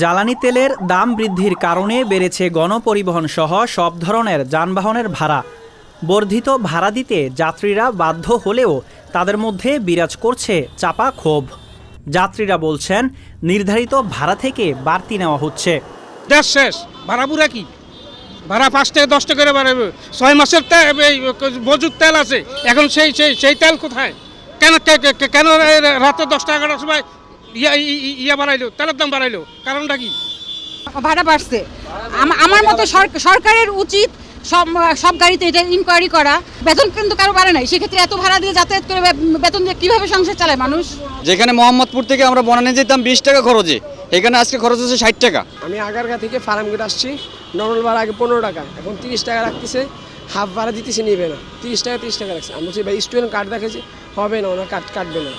জ্বালানি তেলের দাম বৃদ্ধির কারণে বেড়েছে গণপরিবহন সহ সব ধরনের যানবাহনের ভাড়া। বর্ধিত ভাড়া দিতে যাত্রীরা বাধ্য হলেও তাদের মধ্যে বিরাজ করছে চাপা ক্ষোভ। যাত্রীরা বলছেন, নির্ধারিত ভাড়া থেকে বাড়তি নেওয়া হচ্ছে। শেষ। ভাড়া কি? ভাড়া পাঁচ থেকে দশ টাকা করে বাড়াবে। ছয় মাসের মজুদ তেল আছে। এখন সেই সেই সেই তেল কোথায়? কেন কেন রাতে দশটা এগারোটার সময় ইয়া ই- ই- ইয়া বাড়াইলো তেলের দাম বাড়াইলো কারণটা কি? ভাড়া বাড়ছে। আমার মতো সর- সরকারের উচিত সব সব গাড়িতে এটা ইনকোয়ারি করা। বেতন কিন্তু কারও বাড়ে নাই সেক্ষেত্রে এত ভাড়া দিয়ে যাতায়াত করে বেতন দিয়ে কীভাবে সংসার চালায় মানুষ? যেখানে মোহাম্মদপুর থেকে আমরা বনানে যেতাম বিশ টাকা খরচে। এখানে আজকে খরচ হচ্ছে ষাট টাকা। আমি আগারগা থেকে ফার্মগেট আসছি নর্মাল ভাড়া আগে পনেরো টাকা এখন তিরিশ টাকা রাখতেছে হাফ ভাড়া দিতেছে নিবে না। তিরিশ টাকা তিরিশ টাকা রাখছে। আমি বলছি ভাই স্টুডেন্ট কার্ড দেখেছি হবে না ওনার কার্ড কাটবে না।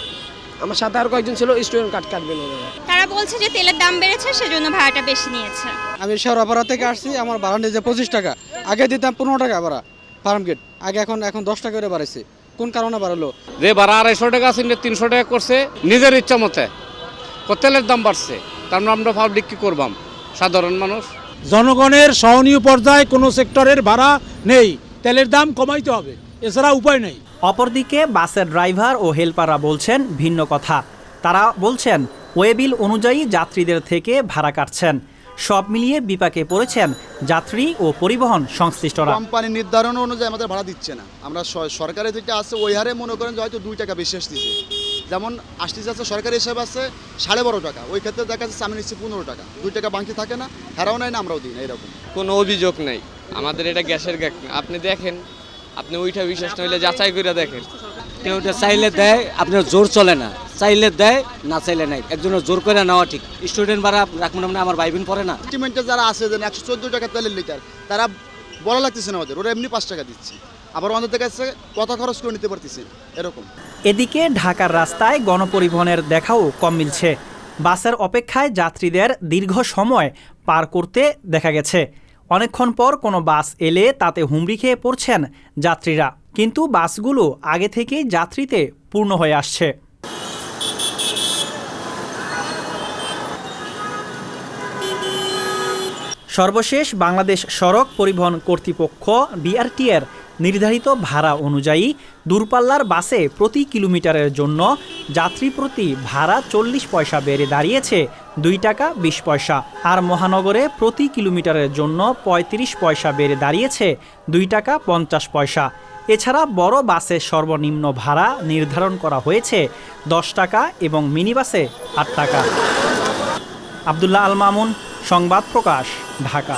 আমার সাথে আর কয়েকজন ছিল স্টুডেন্ট কার্ড কাটবে না ওনারা। তারা বলছে যে তেলের দাম বেড়েছে সেজন্য ভাড়াটা বেশি নিয়েছে। আমি সরাপাড়া থেকে আসছি আমার ভাড়া নিয়েছে পঁচিশ টাকা। আগে দিতাম পনেরো টাকা ভাড়া ফার্ম গেট আগে এখন এখন দশ টাকা করে বাড়াইছে। কোন কারণে বাড়ালো? যে ভাড়া আড়াইশো টাকা আছে তিনশো টাকা করছে নিজের ইচ্ছা মতে। তেলের দাম বাড়ছে? তার মানে আমরা পাবলিক কি করবাম? সাধারণ মানুষ। জনগণের সহনীয় পর্যায়ে কোনো সেক্টরের ভাড়া নেই। তেলের দাম কমাইতে হবে এছাড়া উপায় নেই। অপরদিকে বাসের ড্রাইভার ও হেল্পাররা বলছেন ভিন্ন কথা। তারা বলছেন ওয়েবিল অনুযায়ী যাত্রীদের থেকে ভাড়া কাটছেন। সব মিলিয়ে বিপাকে পড়েছেন যাত্রী ও পরিবহন সংশ্লিষ্টরা। কোম্পানি নির্ধারণ অনুযায়ী আমাদের ভাড়া দিচ্ছে না। আমরা সরকারের থেকে আসছে ওই হারে মনে করেন যে হয়তো দুই টাকা বেশি আসতেছে। যেমন আসতেছে আছে সরকারি হিসাবে আছে সাড়ে বারো টাকা। ওই ক্ষেত্রে দেখা যাচ্ছে আমি নিচ্ছি পনেরো টাকা। দুই টাকা বাকি থাকে না হেরাও নাই না আমরাও দিই না এরকম। কোনো অভিযোগ নেই। আমাদের এটা গ্যাসের গ্যাস আপনি দেখেন আপনি ওইটা বিশ্বাস নইলে যাচাই করে দেখেন। কেউ ওটা চাইলে দেয় আপনার জোর চলে না। চাইলে দেয় না চাইলে নাই। একজনের জোর করে নেওয়া ঠিক। স্টুডেন্ট ভাড়া রাখবেন মানে আমার ভাই বোন পড়ে না। এস্টিমেন্টে যারা আছে যেন একশো চোদ্দ টাকা তেলের লিটার তারা বলা লাগতেছে না ওদের। ওরা এমনি পাঁচ টাকা দিচ্ছে। আবার আমাদের কাছে কথা খরচ করে নিতে পারতেছে এরকম। এদিকে ঢাকার রাস্তায় গণপরিবহনের দেখাও কম মিলছে। বাসের অপেক্ষায় যাত্রীদের দীর্ঘ সময় পার করতে দেখা গেছে। অনেকক্ষণ পর কোনো বাস এলে তাতে হুমড়ি খেয়ে পড়ছেন যাত্রীরা। কিন্তু বাসগুলো আগে থেকেই যাত্রীতে পূর্ণ হয়ে আসছে। সর্বশেষ বাংলাদেশ সড়ক পরিবহন কর্তৃপক্ষ বিআরটিএর নির্ধারিত ভাড়া অনুযায়ী দূরপাল্লার বাসে প্রতি কিলোমিটারের জন্য যাত্রী প্রতি ভাড়া চল্লিশ পয়সা বেড়ে দাঁড়িয়েছে দুই টাকা বিশ পয়সা। আর মহানগরে প্রতি কিলোমিটারের জন্য ৩৫ পয়সা বেড়ে দাঁড়িয়েছে দুই টাকা পঞ্চাশ পয়সা। এছাড়া বড় বাসে সর্বনিম্ন ভাড়া নির্ধারণ করা হয়েছে দশ টাকা এবং মিনি বাসে আট টাকা। আবদুল্লাহ আল মামুন, সংবাদ প্রকাশ, ঢাকা।